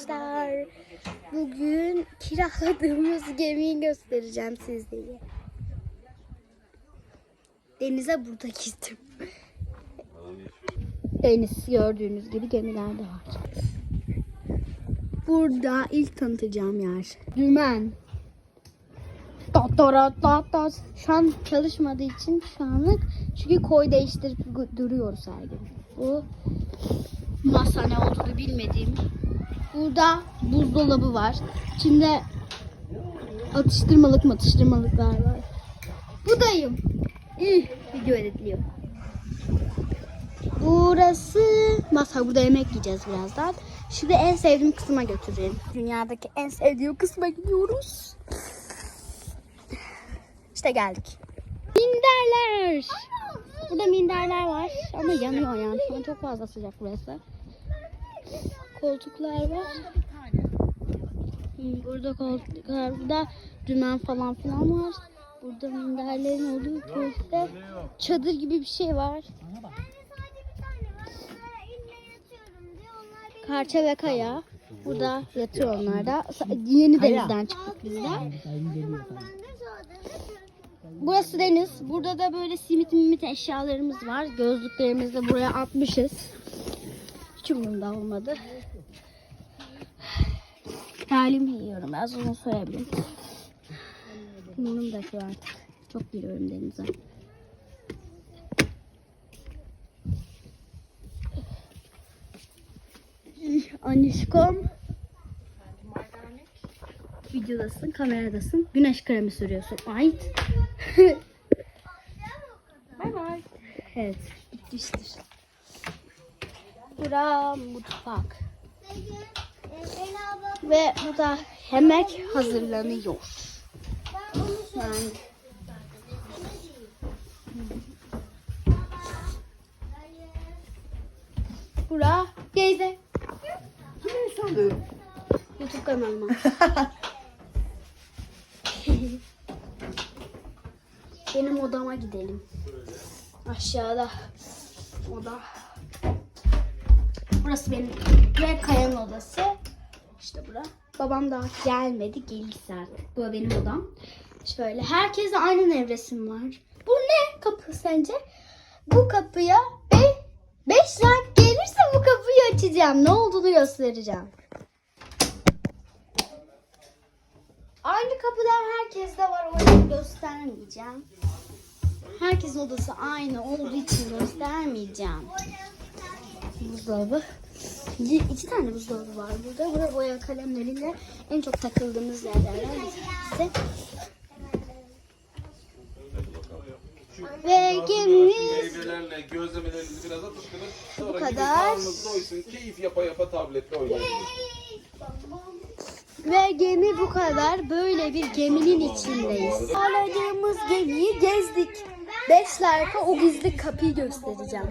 arkadaşlar. Bugün kiraladığımız gemiyi göstereceğim sizlere. Denize burada gittim. Deniz gördüğünüz gibi gemiler de var. Burada ilk tanıtacağım yer. Dümen. Tat. Şu an çalışmadığı için şu anlık çünkü koy değiştirip duruyoruz her gün. Bu masa ne olduğunu bilmediğim. Burada buzdolabı var. İçinde atıştırmalık atıştırmalıklar var. Budayım. Üh, video editliyor. Burası masa. Burada yemek yiyeceğiz birazdan. Şimdi en sevdiğim kısma götüreyim. Dünyadaki en sevdiğim kısma gidiyoruz. İşte geldik. Minderler. Burada minderler var ama yanıyor yani. Şu an çok fazla sıcak burası. Koltuklar var. Hmm, Burada koltuklar, burada dümen falan filan var. Burada minderlerin olduğu köşede çadır gibi bir şey var. Karça ve Kaya. Burada yatıyor onlar da. Yeni denizden çıktık biz de. Burası deniz. Burada da böyle simit mimit eşyalarımız var. Gözlüklerimizi de buraya atmışız. Hiç umurumda olmadı. Talim yiyorum. Az onu söyleyebilirim. Umurumda şu artık. Çok giriyorum denize. Anişkom. Videodasın, kameradasın. Güneş kremi sürüyorsun. Ait. bay bay. Evet, bitmiştir. Bura mutfak. Ve burada yemek hazırlanıyor. Yani Bura teyze. YouTube kanalıma. Benim odama gidelim. Aşağıda oda. Burası benim ve Kaya'nın odası. İşte bura. Babam daha gelmedi. Gelirse artık. Bu benim odam. Şöyle. Herkese aynı nevresim var. Bu ne kapı sence? Bu kapıya 5 like gelirse bu kapıyı açacağım. Ne olduğunu göstereceğim. Aynı kapılar herkeste var. Onu göstermeyeceğim. Herkesin odası aynı olduğu için göstermeyeceğim. Buzdolabı. İki tane buzdolabı var burada. Burada boya kalemleriyle en çok takıldığımız yerlerden bir tanesi. Ve gemimiz Meyvelerle biraz atıştırın. Sonra Bu kadar. doysun. Keyif yapa yapa tabletle ve gemi bu kadar. Böyle bir geminin içindeyiz. Aradığımız gemiyi gezdik. 5 like'a o gizli kapıyı göstereceğim.